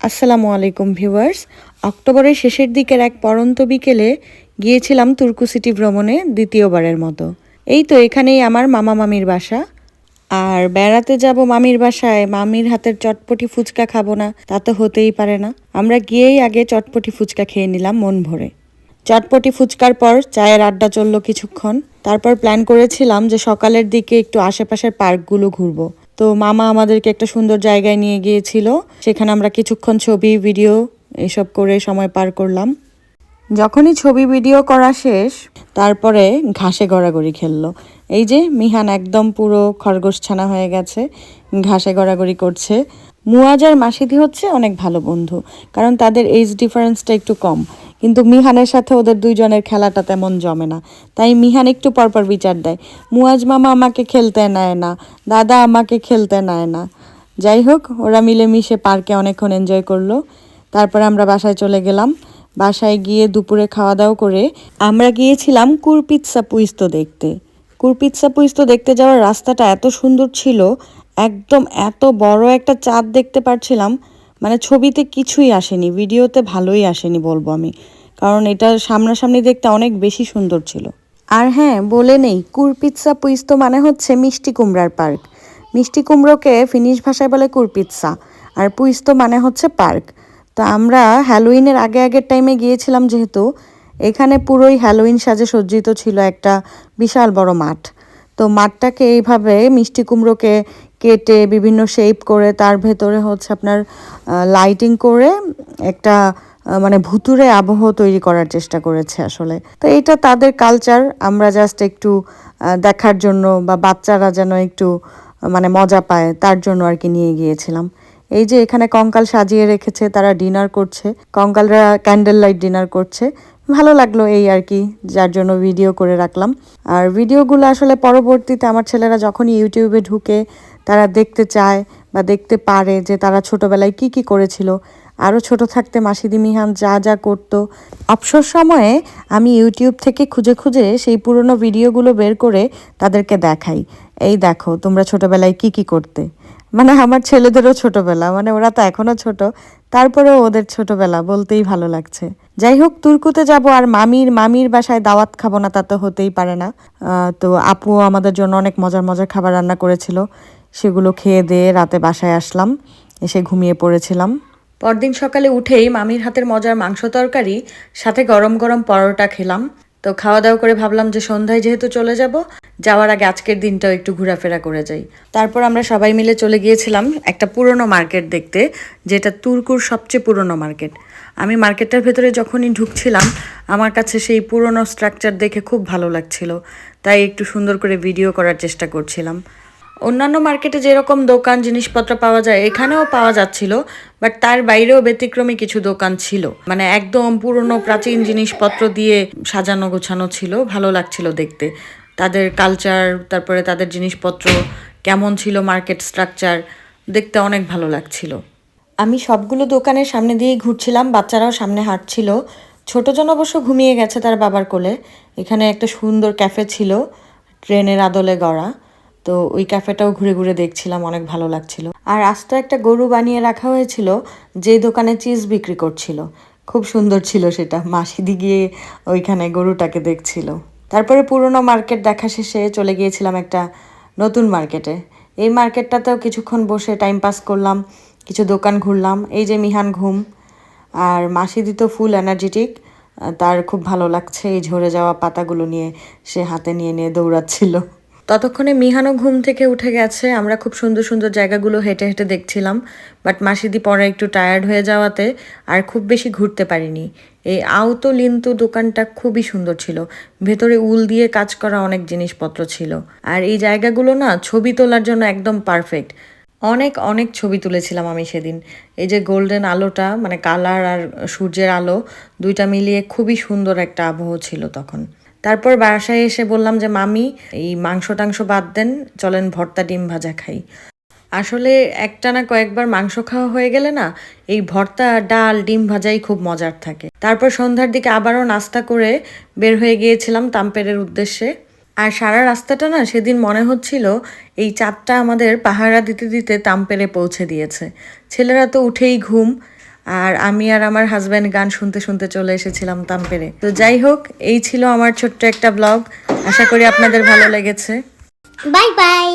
আসসালামু আলাইকুম ভিউয়ার্স। অক্টোবরের শেষের দিকের এক পরন্ত বিকেলে গিয়েছিলাম তুর্কু সিটি ভ্রমণে দ্বিতীয়বারের মতো। এই তো এখানেই আমার মামা মামির বাসা। আর বেড়াতে যাব মামির বাসায়, মামির হাতের চটপটি ফুচকা খাব না, তা তো হতেই পারে না। আমরা গিয়েই আগে চটপটি ফুচকা খেয়ে নিলাম মন ভরে। চটপটি ফুচকার পর চায়ের আড্ডা চলল কিছুক্ষণ। তারপর প্ল্যান করেছিলাম যে সকালের দিকে একটু আশেপাশের পার্কগুলো ঘুরবো। তো মামা আমাদেরকে একটা সুন্দর জায়গায় নিয়ে গিয়েছিল। সেখানে আমরা কিছুক্ষণ ছবি, ভিডিও এসব করে সময় পার করলাম। যখনই ছবি, ভিডিও করা শেষ, তারপরে ঘাসে গড়াগড়ি খেললো। এই যে মিহান একদম পুরো খরগোশ ছানা হয়ে গেছে, ঘাসে গড়াগড়ি করছে। মুয়াজার মাসিদি হচ্ছে অনেক ভালো বন্ধু, কারণ তাদের এজ ডিফারেন্সটা একটু কম। কিন্তু মিহানের সাথে ওদের দুইজনের খেলাটা তেমন জমে না। তাই মিহান একটু পরপর বিচার দেয়। মুয়াজ মামা আমাকে খেলতে নেয় না, দাদা আমাকে খেলতে নেয় না। যাই হোক, ওরা মিলেমিশে পার্কে অনেকক্ষণ এনজয় করল। তারপরে আমরা বাসায় চলে গেলাম। বাসায় গিয়ে দুপুরে খাওয়া দাওয়া করে আমরা গিয়েছিলাম কুরপিৎসা পুইস্তো দেখতে। কুরপিৎসা পুইস্তো দেখতে যাওয়ার রাস্তাটা এত সুন্দর ছিল, একদম এত বড় একটা চাঁদ দেখতে পারছিলাম। মানে ছবিতে কিছুই আসেনি, ভিডিওতে ভালোই আসেনি বলব আমি। কারণ এটা সামনাসামনি দেখতে অনেক বেশি সুন্দর ছিল। আর হ্যাঁ বলে নেই, কুরপিৎসা পুইস্তো মানে হচ্ছে মিষ্টি কুমড়ার পার্ক। মিষ্টি কুমড়োকে ফিনিশ ভাষায় বলে কুরপিৎসা, আর পুইস্তো মানে হচ্ছে পার্ক। তো আমরা হ্যালোইনের আগে আগের টাইমে গিয়েছিলাম যেহেতু, এখানে পুরোই হ্যালোইন সাজে সজ্জিত ছিল একটা বিশাল বড় মাঠ। তো মাঠটাকে এইভাবে মিষ্টি কুমড়োকে কেটে বিভিন্ন শেপ করে তার ভেতরে হচ্ছে আপনার লাইটিং করে একটা মানে ভুতুরে আবহ তৈরি করার চেষ্টা করেছে আসলে। তো এটা তাদের কালচার আমরা জাস্ট একটু দেখার জন্য বা বাচ্চারা যেন একটু মানে মজা পায়, তার জন্য আর কি নিয়ে গিয়েছিলাম। এই যে এখানে কঙ্কাল সাজিয়ে রেখেছে, তারা ডিনার করছে, কঙ্কালরা ক্যান্ডেল লাইট ডিনার করছে। ভালো লাগল এই আর কি, যার জন্য ভিডিও করে রাখলাম। আর ভিডিওগুলো আসলে পরবর্তীতে আমার ছেলেরা যখনই ইউটিউবে ঢুকে তারা দেখতে চায় বা দেখতে পারে যে তারা ছোটবেলায় কি কি করেছিল। আরও ছোট থাকতে মাসিদি মিহান যা যা করতো। অবসর সময়ে আমি ইউটিউব থেকে খুঁজে খুঁজে সেই পুরনো ভিডিওগুলো বের করে তাদেরকে দেখাই। এই দেখো, তোমরা ছোটবেলায় কি কি করতে? মানে আমার ছেলেদেরও ছোটবেলা মানে ওরা তো এখনও ছোট। তারপরেও ওদের ছোটবেলা বলতেই ভালো লাগছে। যাই হোক, তুর্কুতে যাব আর মামির মামির বাসায় দাওয়াত খাব না তা তো হতেই পারে না। তো আপুও আমাদের জন্য অনেক মজার মজার খাবার রান্না করেছিল। সেগুলো খেয়ে দিয়ে রাতে বাসায় আসলাম। এসে ঘুমিয়ে পড়েছিলাম। পরদিন সকালে উঠেই মামির হাতের মজার মাংস তরকারি, সাথে গরম গরম পরোটা খেলাম। তো খাওয়া দাওয়া করে ভাবলাম যে সন্ধ্যায় যেহেতু চলে যাব, যাওয়ার আগে আজকের দিনটাও একটু ঘোরাফেরা করে যাই। তারপর আমরা সবাই মিলে চলে গিয়েছিলাম একটা পুরনো মার্কেট দেখতে, যেটা তুর্কুর সবচেয়ে পুরনো মার্কেট। আমি মার্কেটটার ভেতরে যখনই ঢুকছিলাম, আমার কাছে সেই পুরনো স্ট্রাকচার দেখে খুব ভালো লাগছিল। তাই একটু সুন্দর করে ভিডিও করার চেষ্টা করছিলাম। অন্যান্য মার্কেটে যেরকম দোকান, জিনিসপত্র পাওয়া যায়, এখানেও পাওয়া যাচ্ছিল বাট তার বাইরেও ব্যতিক্রমী কিছু দোকান ছিল। মানে একদম পুরনো, প্রাচীন জিনিসপত্র দিয়ে সাজানো, গোছানো ছিল, ভালো লাগছিল দেখতে। তাদের কালচার তারপরে তাদের জিনিসপত্র কেমন ছিল মার্কেট স্ট্রাকচার দেখতে অনেক ভালো লাগছিল। আমি সবগুলো দোকানের সামনে দিয়েই ঘুরছিলাম, বাচ্চারাও সামনে হাঁটছিল। ছোটজন অবশ্য ঘুমিয়ে গেছে তার বাবার কোলে। এখানে একটা সুন্দর ক্যাফে ছিল, ট্রেনের আদলে গড়া। তো ওই ক্যাফেটাও ঘুরে ঘুরে দেখছিলাম, অনেক ভালো লাগছিল। আর আস্ত একটা গরু বানিয়ে রাখা হয়েছিল, যেই দোকানে চিজ বিক্রি করছিল। খুব সুন্দর ছিল সেটা, মাসিদি গিয়ে ওইখানে গরুটাকে দেখছিল। তারপরে পুরনো মার্কেট দেখা শেষে চলে গিয়েছিলাম একটা নতুন মার্কেটে। এই মার্কেটটাতেও কিছুক্ষণ বসে টাইম পাস করলাম, কিছু দোকান ঘুরলাম, এই যে মিহান ঘুম। আর মাসিদি তো ফুল এনার্জেটিক তার খুব ভালো লাগছে এই ঝরে যাওয়া পাতাগুলো নিয়ে, সে হাতে নিয়ে নিয়ে দৌড়াচ্ছিল। ততক্ষণে মিহানও ঘুম থেকে উঠে গেছে। আমরা খুব সুন্দর সুন্দর জায়গাগুলো হেঁটে হেঁটে দেখছিলাম। বাট মাসিদি পরে একটু টায়ার্ড হয়ে যাওয়াতে আর খুব বেশি ঘুরতে পারিনি। এই আউতো লিন্তু দোকানটা খুবই সুন্দর ছিল। ভেতরে উল দিয়ে কাজ করা অনেক জিনিসপত্র ছিল। আর এই জায়গাগুলো না ছবি তোলার জন্য একদম পারফেক্ট অনেক অনেক ছবি তুলেছিলাম আমি সেদিন। এই যে গোল্ডেন আলোটা মানে কালার আর সূর্যের আলো, দুইটা মিলিয়ে খুবই সুন্দর একটা আবহ ছিল তখন। তারপর বাসায় এসে বললাম যে, মামি, এই মাংস টাংস বাদ দেন, চলেন ভর্তা ডিম ভাজা খাই। আসলে একটা না কয়েকবার মাংস খাওয়া হয়ে গেলে না, এই ভর্তা, ডাল, ডিম ভাজাই খুব মজার থাকে। তারপর সন্ধ্যার দিকে আবারও নাস্তা করে বের হয়ে গিয়েছিলাম তাম্পেরের উদ্দেশ্যে। আর সারা রাস্তাটা না সেদিন মনে হচ্ছিল, এই চাঁদটা আমাদের পাহারা দিতে দিতে তাম্পেরে পৌঁছে দিয়েছে। ছেলেরা তো উঠেই ঘুম আর আমি আর আমার হাজব্যান্ড গান শুনতে শুনতে চলে এসেছিলাম তাম্পেরে। তো যাই হোক, এই ছিল আমার ছোট্ট একটা ব্লগ আশা করি আপনাদের ভালো লেগেছে। Bye bye